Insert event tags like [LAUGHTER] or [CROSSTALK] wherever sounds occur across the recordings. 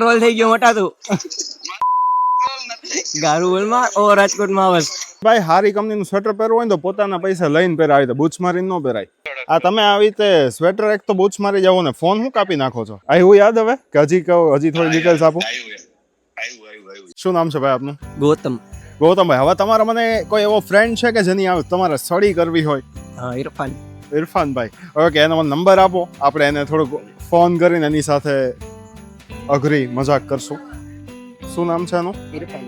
Troll થઈ ગયો મોટા તું. ગારું ઓ રાજકોટમાં આવસ ભાઈ હારી કંપનીનું સ્વેટર પહેરવું હોય તો પોતાના પૈસા લઈને પહેરાય તો બૂચ મારીને ન પહેરાય. આ તમે આવી રીતે સ્વેટર એક તો બૂચ મારી જાવ ને ફોન હું કાપી નાખો છો? આ એવું યાદ હવે? કે હજી કહો હજી થોડી ડિટેલ્સ આપો? શું નામ છે ભાઈ આપનું? ગૌતમ. ગૌતમભાઈ હવે તમારા મને કોઈ એવો ફ્રેન્ડ છે કે જેની આવે તમારે સ્ટડી કરવી હોય? હા ઇરફાન. ભાઈ. ઓકે એનો મને નંબર આપો. આપણે એને થોડુંક ફોન કરીને એની સાથે અઘરી મજાક કરશું. શું નામ છે એનું? ઇરફાન.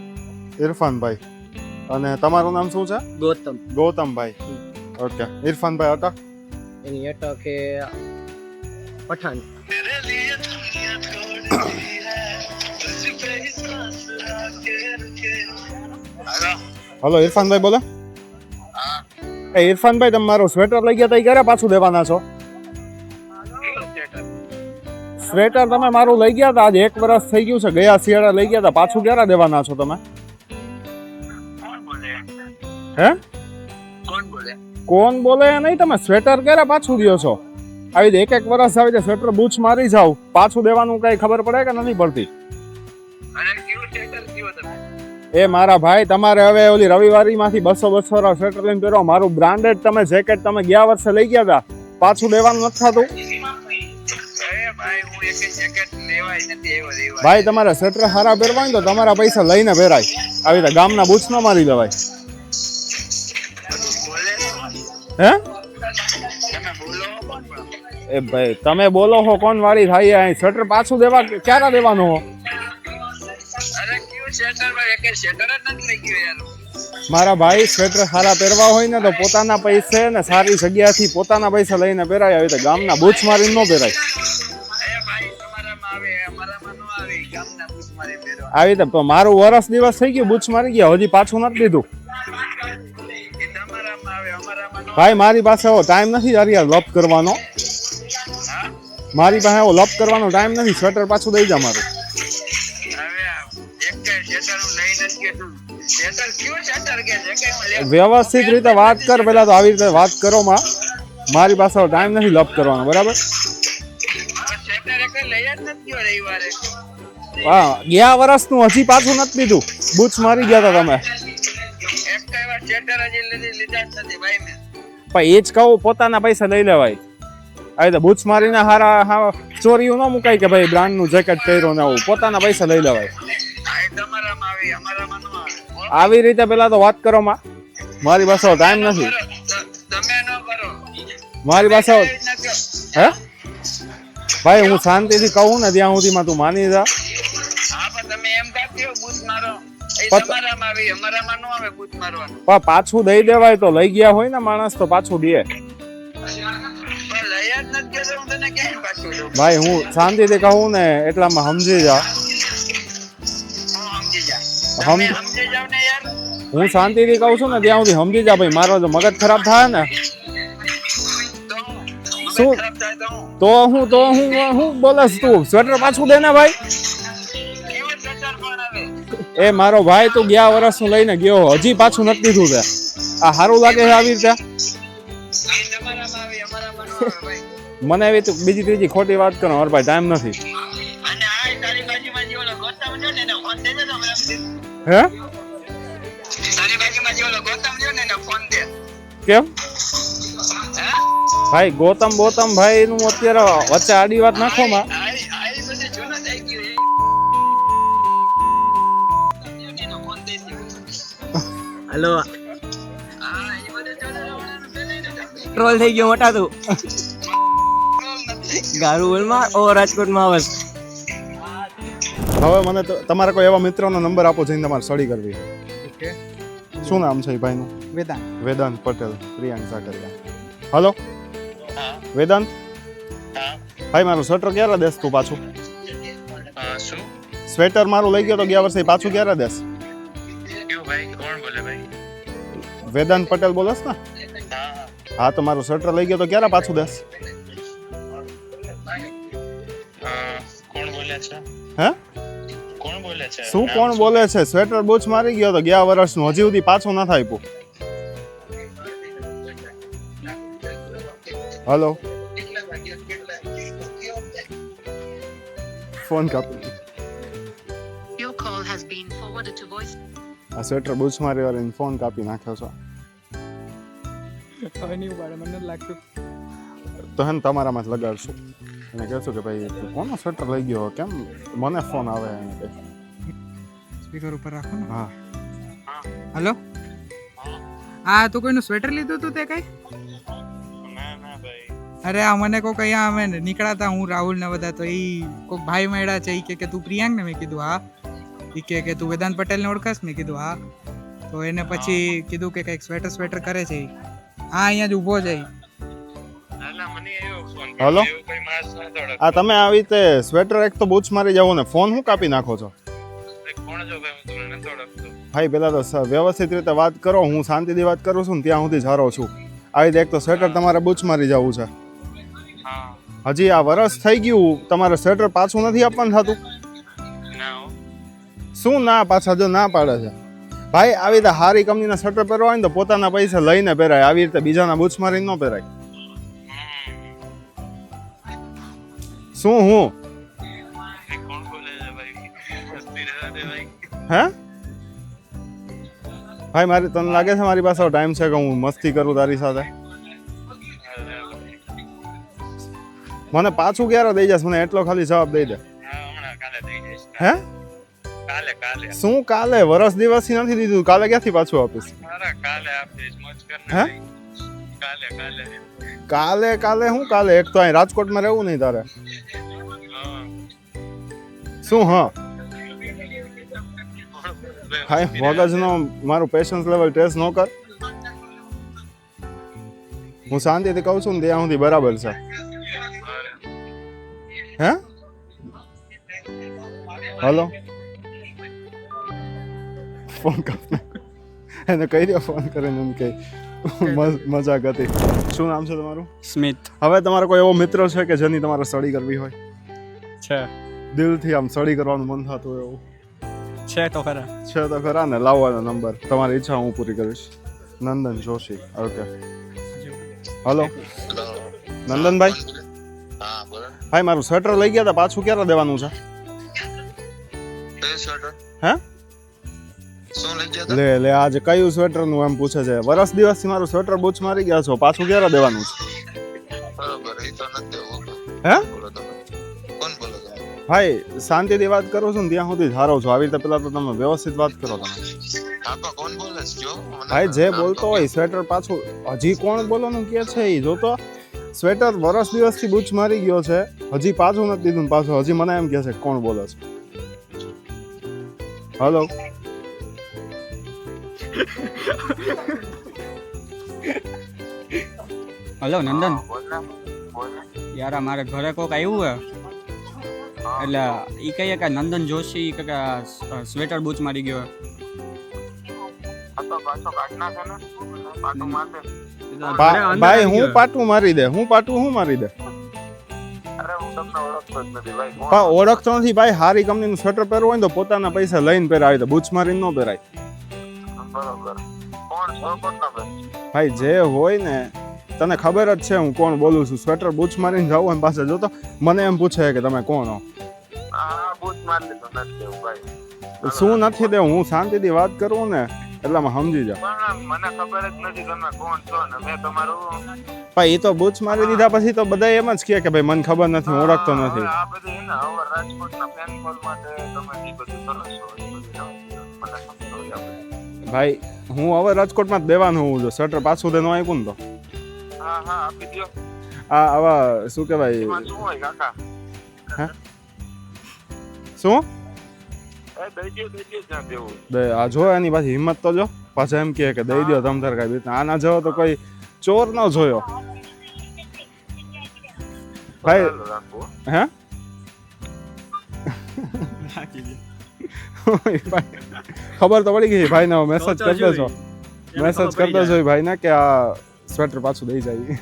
ઇરફાનભાઈ. અને તમારું નામ શું છે? ગૌતમ. ગૌતમભાઈ. ઓકે. ઇરફાનભાઈ હતા એની અટક એ પઠાણ. હલો ઇરફાનભાઈ બોલો. એ ઇરફાનભાઈ તમે મારું સ્વેટર લઈ ગયા તો ક્યારે પાછું દેવાના છો? સ્વેટર તમે મારું લઈ ગયા હતા આજે એક વર્ષ થઈ ગયું છે ગયા શિયાળા લઈ ગયા હતા પાછું ક્યારે દેવાના છો તમે? હે? કોણ બોલે? નહીં તમે સ્વેટર ક્યારે પાછું દ્યો છો? આવી એક એક વર્ષ આવી રીતે સ્વેટર બૂચ મારી જાવ પાછું દેવાનું કઈ ખબર પડે કે નથી પડતી? એ મારા ભાઈ તમારે હવે ઓલી રવિવારી માંથી બસો બસો સ્વેટર લઈને પહેરો મારું બ્રાન્ડેડ તમે જેકેટ તમે ગયા વર્ષે લઈ ગયા હતા પાછું દેવાનું નથી થતું. ભાઈ, તમારે સ્વેટર સારા પહેરવા તો તમારા પૈસા લઈને પહેરાય. આવી રીતે ગામના બૂચ ન મારી દેવાય હે? એ ભાઈ, તમે બોલો હો, કોણ વાળી થાય અહીં? સ્વેટર પાછું દેવા ક્યારે દેવાનું હો? મારા ભાઈ સ્વેટર સારા પહેરવા હોય ને તો પોતાના પૈસે ને સારી જગ્યાથી પોતાના પૈસા લઈને પહેરાય. આવી રીતે ગામના બૂચ મારીને ન પહેરાય. આવી રીતે. તો મારું વરસ દિવસ થઈ ગયું, બુચ મારી ગયા. હજી પાછું નથી લીધું ભાઈ, મારી પાસે એવો ટાઈમ નથી અરે યાર લપ કરવાનો. મારી પાસે એવો લપ કરવાનો ટાઈમ નથી. સ્વેટર પાછું દઈ જા મારું. વ્યવસ્થિત રીતે વાત કર પેલા તો આવી રીતે વાત કરો માં. મારી પાસે ટાઈમ નથી લપ કરવાનો, બરાબર? હા ગયા વર્ષનું હજી પાછું નથી લીધું બૂચ મારી ગયા હતા તમે. પણ એ જ કહું પોતાના પૈસા લઈ લેવાય. આવી તો બૂચ મારીને હારા હા ચોરીઓ ન મુકાય કે ભાઈ બ્રાન્ડનું જેકેટ પહેર્યો ને આવું. પોતાના પૈસા લઈ લેવાય. આવી રીતે પેલા તો વાત કરો માં. મારી પાસે ટાઈમ નથી. મારી પાસે હે? ભાઈ હું શાંતિથી કહું ને ત્યાં સુધીમાં તું માની જા. પણ પાછું દઈ દેવાય તો લઈ ગયા હોય ને માણસ તો પાછું દે. ભાઈ હું શાંતિથી કહું ને એટલામાં સમજી જા. હું શાંતિથી કહું છું ને ત્યાં સુધી સમજી જા ભાઈ મારો મગજ ખરાબ થાય ને. શું? તો હું. તો હું હું બોલસ તું. સ્વેટર પાછું દે ને ભાઈ. એ મારો ભાઈ તું ગયા વર્ષનું લઈને ગયો હજી પાછું નથી દીધું તે આ સારું લાગે છે આવી રીતે? મને એવી તું બીજી ત્રીજી ખોટી વાત કરો મારા ભાઈ ટાઈમ નથી. હે? કેમ? ભાઈ ગૌતમ ગૌતમ ભાઈ નું અત્યારે વચ્ચે આડી વાત નાખો માં. હલો. ટ્રોલ થઈ ગયો મોટા તું. ગારું બોલમાં ઓ રાજકોટમાં આવસ હવે મને તો તમારા કોઈ એવા મિત્રોનો નંબર આપો જઈને તમારે સ્ટડી કરવી. ઓકે. શું નામ છે ભાઈનું? વેદાંત. વેદાંત પટેલ પ્રિયાંક સાકરિયા. હલો? વેદાંત? ભાઈ મારું સ્વેટર ક્યારે દેસ તું પાછું? સ્વેટર મારું લઈ ગયો તો ગયા વર્ષે પાછું ક્યારે દેસ વેદાંત પટેલ બોલસ ને? હા હા તો મારું સ્વેટર લઈ ગયો તો ક્યારે પાછું દેસ હા કોણ બોલે છે? હે? કોણ બોલે છે? શું કોણ બોલે છે? સ્વેટર બૂચ મારી ગયો તો ગયા વર્ષનું હજી સુધી પાછું ના આપ્યું હલો ફોન કાપી. આ સ્વેટર બૂચ મારી વાર ફોન કાપી નાખ્યો છો. હવે નહીં ઉપાડે મને નથી લાગતું. તો હે ને તમારામાં જ લગાડશું. અને કહેશું કે ભાઈ તું કોનો સ્વેટર લઈ ગયો? કેમ મને ફોન આવે એને કહે. સ્પીકર ઉપર રાખો ને. હા. હલો? હા તું કોઈનું સ્વેટર લીધું તું તે કઈ? ના ના ભાઈ. અરે આ મને કોક અહીંયા અમે નીકળાતા હું રાહુલ ને બધા તો એ કોક ભાઈ મળ્યા છે એ કે કે તું પ્રિયાંક ને મેં કીધું હા. ઈ કે કે તું વેદાંત પટેલને ઓળખાશ? મેં કીધું હા. તો એને પછી કીધું કે કંઈક સ્વેટર સ્વેટર કરે છે હા અહીંયા જ ઊભો છે ઈ. ના ના મને એવો ફોન હલો? આ તમે આવી રીતે સ્વેટર એક તો બૂચ મારી જાવ ને ફોન હું કાપી નાખો છો? ભાઈ, પેલા તો વ્યવસ્થિત રીતે વાત કરો હું શાંતિથી વાત કરું છું ને ત્યાં સુધી જારો છું. આવી રીતે એક તો સ્વેટર તમારે બૂચ મારી જવું છે. હા. હજી આ વરસ થઈ ગયું તમારે સ્વેટર પાછું નથી આપવાનું થતું. શું ના પાછા જો ના પાડે છે? ભાઈ આવી રીતે હારી કંપનીના શટર પહેરવા હોય ને તો પોતાના પૈસા લઈને પહેરાય. આવી રીતે બીજાના બૂચ મારીને ન પહેરાય. શું હું? હે? ભાઈ મારે તને લાગે છે મારી પાસે ટાઈમ છે કે હું મસ્તી કરું તારી સાથે? મને પાછું ક્યારે દઈ જશે મને એટલો ખાલી જવાબ દઈ દે. હા? કાલે કાલે. શું કાલે? વરસ દિવસથી નથી દીધું. કાલે ક્યાંથી પાછું આપીશ? અરે કાલે આપીશ. મોજ હે? કાલે કાલે. કાલે કાલે હું કાલે? એક તો અહીં રાજકોટમાં રહેવું નહીં તારે. શું હા? હાય મગજનો મારું પેશન્સ લેવલ ટેસ્ટ ન કર. હું શાંતિથી કહું છું ને ત્યાં સુધી બરાબર છે. હે? હલો? ફોન કર એને કહી દો ફોન કરીને એમ કે મજ- મજાક હતી શું નામ છે તમારું? સ્મિત. હવે તમારો કોઈ એવો મિત્ર છે કે જેની તમારે સ્ટડી કરવી હોય? છે. દિલથી આમ સ્ટડી કરવાનું મન થતું હોય એવું. છે તો ખરા. છે તો ખરા ને લાવવાનો નંબર. તમારી ઈચ્છા હું પૂરી કરીશ. નંદન જોશી. ઓકે. હલો. નંદનભાઈ? હા ભાઈ મારું સ્વેટર લઈ ગયા હતા પાછું ક્યારે દેવાનું છે? લે લે આજે કયું સ્વેટરનું એમ પૂછે છે? વરસ દિવસથી મારું સ્વેટર બૂચ મારી ગયા છો પાછું ક્યારે દેવાનું છે? બરોબર એ તો નથી દેવું. હે? કોણ બોલો ભાઈ શાંતિથી વાત કરું છું ને ત્યાં સુધી ધારો છો. આવી રીતે પેલા તો તમે વ્યવસ્થિત વાત કરો તમે. ભાઈ જે બોલતો હોય સ્વેટર પાછું હજી કોણ બોલવાનું કે છે એ જોતો સ્વેટર વરસ દિવસથી બૂચ મારી ગયો છે. હજી પાછું નથી દીધું પાછું. હજી મને એમ કહે છે કોણ બોલે છે. Hello hello Nandan. યાર મારે ઘરે કોક આવ્યું હે. એટલે એ કહીએ કે નંદન જોશી કે સ્વેટર બૂચ મારી ગયો દે ભાઈ હું પાટું મારી દે હું પાટું હું મારી દે? અરે ઓળખતો નથી ભાઈ. હારી કંપની નું સ્વેટર પહેરવું હોય ને તો પોતાના પૈસા લઈને પહેરાય તો બૂચ મારીને ન પહેરાય. બરોબર. કોણ છો? કોણ તમે? ભાઈ જે હોય ને તને ખબર જ છે હું કોણ બોલું છું. સ્વેટર બૂચ મારીને જાઉં એમ પાસે જોતો મને એમ પૂછે કે તમે કોણ હો? શું નથી દે હું શાંતિથી વાત કરું ને એટલામાં સમજી જાઉં મને ખબર જ નથી તમે કોણ છો ને મેં તમારું ભાઈ એ તો બૂચ મારી દીધા પછી તો બધા એમ જ કહે કે ભાઈ મને ખબર નથી હું ઓળખતો નથી. આ બધું ને હવે રાજકોટના ફેન કોલ માટે તમે બધું છો. મને. ભાઈ હું હવે રાજકોટમાં જ દેવાનું હું જો સ્વેટર પાછું દેનું આપ્યું ને તો. હા હા આપી દો આ આવા શું કહેવાય? શું હોય કાકા? શું? દો દો દે આ જો એની પાછી હિંમત તો જો. પાછા એમ કહે કે દઈ દો તમ તાર કાંઈ આના જેવો તો કોઈ ચોર ન જોયો. ભાઈ હે? ખબર તો પડી ગઈ ભાઈને મેસેજ કરી દેજો. મેસેજ કરી દેજો એ ભાઈને કે આ સ્વેટર પાછું દઈ જાય.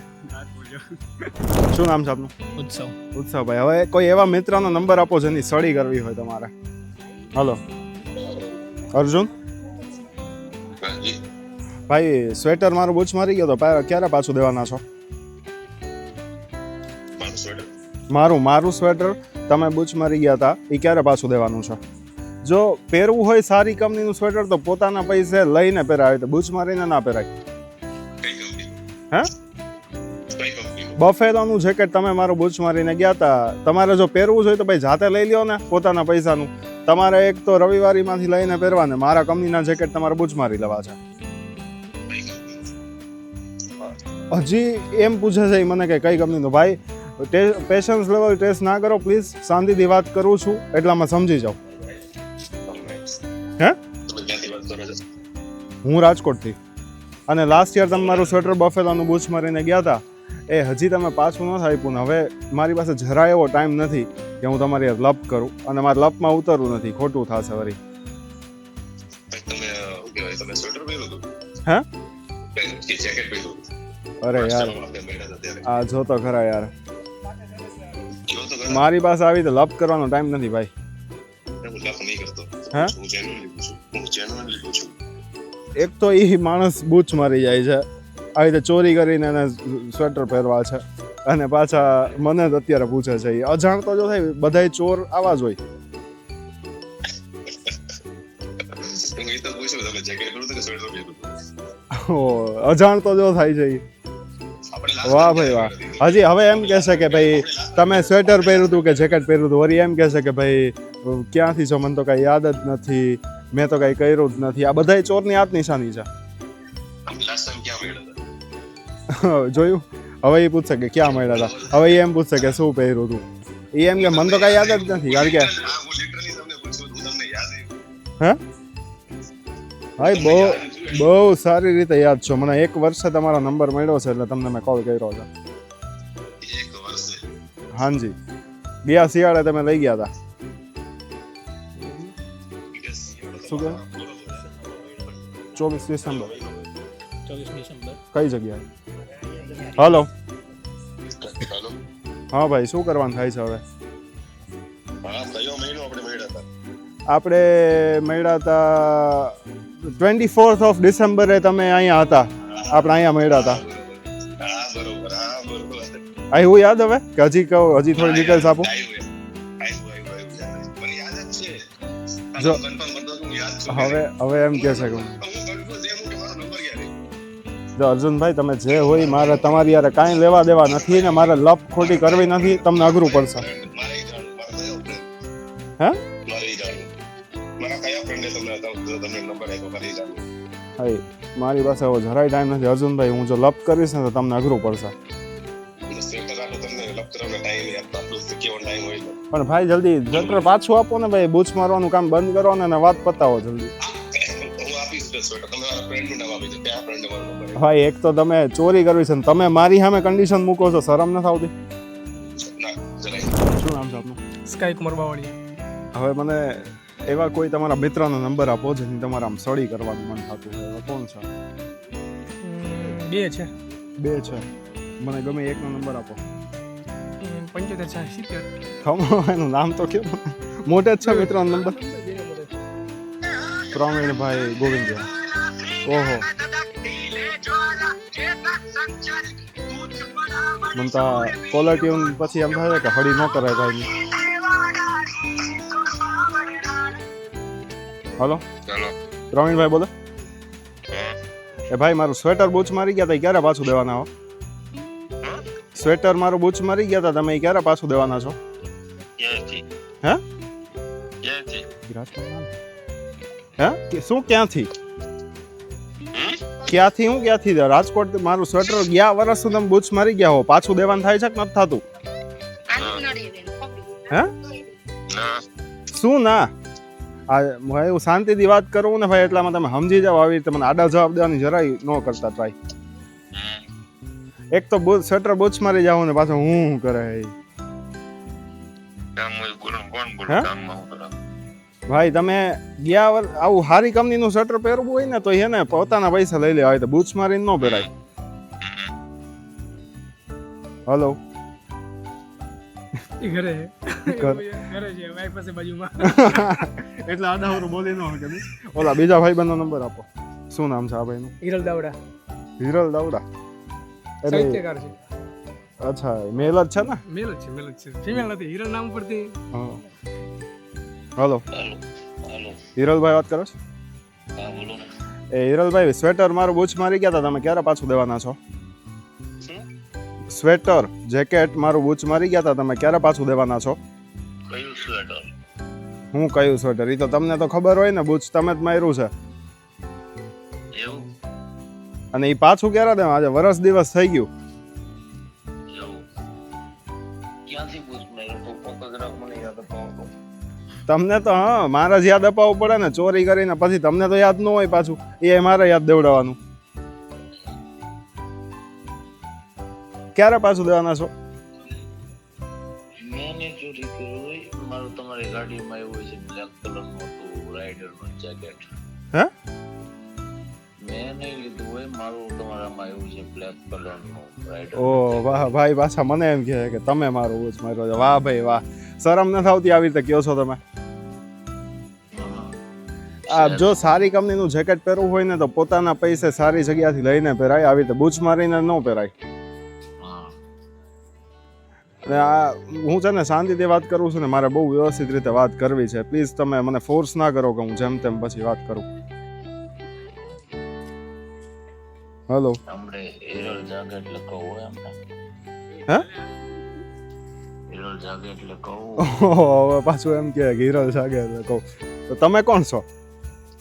શું નામ છે આપનું? ઉત્સવ. ઉત્સવભાઈ હવે કોઈ એવા મિત્રનો નંબર આપો જેની સળી કરવી હોય તમારે. હલો. અર્જુન? ભાઈ સ્વેટર મારું બૂચ મારી ગયો તો ક્યારે પાછું દેવાના છો? મારું મારું સ્વેટર તમે બૂચ મારી ગયા હતા એ ક્યારે પાછું દેવાનું છે? જો પહેરવું હોય સારી કંપનીનું સ્વેટર તો પોતાના પૈસે લઈને પહેરાવે તો બૂચ મારીને ના પહેરાય. હે? બફેલોનું જેકેટ તમે મારું બૂચ મારીને ગયા હતા તમારે જો પહેરવું જોઈએ તો ભાઈ જાતે લઈ લ્યો ને પોતાના પૈસાનું. તમારે એક તો રવિવારીમાંથી લઈને પહેરવાને મારા કંપનીના જેકેટ તમારે બૂચ મારી લેવા છે. હજી એમ પૂછે છે મને કે કઈ કંપનીનું? ભાઈ પેશન્સ લેવલ ટેસ્ટ ના કરો પ્લીઝ. શાંતિથી વાત કરું છું એટલામાં સમજી જાઓ. હે? તમે ક્યાંથી વાત કરો છો હું રાજકોટથી. અને લાસ્ટ યર તમે મારું સ્વેટર બફેલાનું બૂચ મારીને ગયા હતા એ હજી તમે પાછું ન થાય પણ હવે મારી પાસે જરાય એવો ટાઈમ નથી કે હું તમારી લપ કરું. અને મારે લપમાં ઉતરવું નથી ખોટું થશે વરી. હે? અરે યાર આ જો તો ખરા યાર. તો. મારી પાસે આવી રીતે લપ કરવાનો ટાઈમ નથી ભાઈ. હું એક તો એ માણસ બૂચ મારી જાય છે. આવી રીતે ચોરી કરીને એને સ્વેટર પહેરવા છે. અને પાછા મને જ અત્યારે પૂછે છે એ અજાણતો જો થાય બધાય ચોર આવા જ હોય. અજાણતો જો થાય છે. વાહ ભાઈ વાહ. હજી હવે એમ કહેશે કે ભાઈ તમે સ્વેટર પહેર્યું હતું કે જેકેટ પહેર્યું હતું? વળી એમ કહેશે કે ભાઈ ક્યાંથી છો? મને તો કાંઈ યાદ જ નથી. મેં તો કાંઈ કર્યું જ નથી. આ બધાય ચોરની હાથ નિશાની છે. [LAUGHS] જોયું? હવે એ પૂછશે કે ક્યાં મળ્યા હતા હવે એ એમ પૂછશે કે શું પહેર્યું હતું એ એમ કે મને તો કાંઈ યાદ જ નથી. કારણ કે હા, હું બહુ બહુ સારી રીતે યાદ છો. મને એક વર્ષે તમારો નંબર મળ્યો છે એટલે તમને મેં કોલ કર્યો છે. હાજી. ગયા શિયાળે તમે લઈ ગયા હતા શું કહે? ચોવીસ ડિસેમ્બર ચોવીસ ડિસેમ્બર કઈ જગ્યાએ હલો હા ભાઈ શું કરવાનું થાય છે હવે આપણે મળ્યા હતા? ટ્વેન્ટી ફોર્થ ઓફ ડિસેમ્બરે તમે અહીંયા હતા આપણે અહીંયા મળ્યા હતા હા, બરોબર. હા, બરોબર. આ એવું યાદ હવે કે હજી કહો હજી થોડી ડિટેલ્સ આપો આવ્યું, આવ્યું, આવ્યું, આવ્યું. જ હવે હવે એમ કે છે? જો અર્જુનભાઈ, તમે જે હોય મારે તમારી યાર કાંઈ લેવા દેવા નથી ને મારે લપ ખોટી કરવી નથી, તમને અઘરું પડશે? હે મારે પાસે હવે જરાય ટાઈમ નથી અર્જુનભાઈ, હું જો લપ કરીશ ને તો તમને અઘરું પડશે પણ ભાઈ જલ્દી સ્વેટર પાછું આપો ને ભાઈ બૂચ મારવાનું કામ બંધ કરો ને વાત પતાવો જલ્દી? ભાઈ એક તો તમે ચોરી કરવી છે ને તમે મારી સામે કન્ડિશન મૂકો છો શરમ નથી આવતી. શું નામ છે આપનું? સ્કાય કુમાર બાવળી હવે મને એવા કોઈ તમારા મિત્રનો નંબર આપો જેની તમારે આમ સળી કરવાનું મન થતું હોય કોણ છે? બે છે. બે છે. મને ગમે એકનો નંબર આપો. પંચોતેર ચાર સિત્તેર ખમો એનું નામ તો કેમ મોટે જ છે મિત્રનો નંબર. પ્રવીણભાઈ ગોવિંદિયા. ઓહો. મમતા કોલર ટ્યુન પછી એમ થાય કે હળી ન કરાય ભાઈ હલો. ચાલો. પ્રવીણભાઈ બોલો. એ ભાઈ મારું સ્વેટર બૂચ મારી ગયા હતા ક્યારે પાછું દેવાના હા? સ્વેટર મારું બૂચ મારી ગયા હતા તમે ક્યારે પાછું દેવાના છો? હે? હે? શું ક્યાંથી? ક્યાંથી હું ક્યાંથી? રાજકોટ મારું સ્વેટર ગયા વર્ષ તમે બૂચ મારી ગયા હો. પાછું દેવાનું થાય છે કે નથી થતું? હે. શું ના? આ હું એવું શાંતિથી વાત કરું ને ભાઈ એટલામાં તમે સમજી જાઓ આવી રીતે. મને આડા જવાબ દેવાની જરાય ન કરતા ટ્રાય. એક તો બૂચ સ્વેટર બૂચ મારી જાવ ને પાછો હું હું કરે હે? ભાઈ તમે ગયા વર આવું સારી કંપનીનું સ્વેટર પહેરવું હોય ને તો એને પોતાના પૈસા લઈ લેવા હોય તો બૂચ મારીને ન પહેરાય. હલો. ઘરે. ઘરે. છે વાઈફ પાસે બાજુમાં. [LAUGHS] એટલે આડાવરું બોલી ન શકે ઓલા બીજા ભાઈબંધનો નંબર આપો. શું નામ છે આ ભાઈનું? હિરલ દાવડા. હિરલ દાવડા. સાહિત્યકાર છે. અચ્છા મેલ જ છે ને? મેલ જ છે મેલ જ છે. ફિમેલ નથી હિરલ નામ પરથી હા. હલો. હાલો. હિરલભાઈ વાત કરો છો? હા બોલો એ હિરલભાઈ સ્વેટર મારું બૂચ મારી ગયા હતા તમે ક્યારે પાછું દેવાના છો? સ્વેટર જેકેટ મારું બૂચ મારી ગયા હતા તમે ક્યારે પાછું દેવાના છો? કયું સ્વેટર? હું કયું સ્વેટર? એ તો તમને તો ખબર હોય ને બૂચ તમે જ માર્યું છે. અને એ પાછું ક્યારે દેવા? આજે વરસ દિવસ થઈ ગયું. તમને તો હા મારે જ યાદ અપાવવું પડે ને ચોરી કરીને. પછી તમને તો યાદ ન હોય પાછું. એ મારે યાદ દેવડાવવાનું. ક્યારે પાછું દેવાના છો? નહીં લીધું હોય મારું તમારામાં એવું છે બ્લેક કલરનું રાઇડર ઓ વાહ ભાઈ પાછા મને એમ કહે કે તમે મારું બૂચ માર્યો છે. વાહ ભાઈ વાહ. શરમ નથી આવતી આવી રીતે કહો છો તમે. આ જો સારી કંપનીનું જેકેટ પહેરવું હોય ને તો પોતાના પૈસે સારી જગ્યાથી લઈને પહેરાય આવી રીતે બૂચ મારીને ન પહેરાય. હા. અને આ હું છે ને શાંતિથી વાત કરું છું ને મારે બહુ વ્યવસ્થિત રીતે વાત કરવી છે. પ્લીઝ તમે મને ફોર્સ ના કરો કે હું જેમ તેમ પછી વાત કરું. હલો હમણે હિરલ જાગે એટલે કહું એમને હે હિરલ જાગે એટલે કહું હવે પાછું એમ કે હીરલ જાગે એટલે કહું તો તમે કોણ છો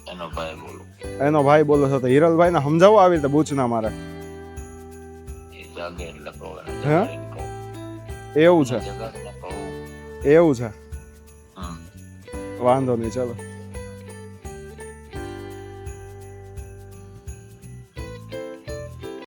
એનો ભાઈ બોલો એનો ભાઈ બોલો છો તો હિરલભાઈને સમજાવો આવી રીતે બૂચ ના મારે જાગે એટલે કહું એવું છે એવું છે વાંધો નહીં ચલો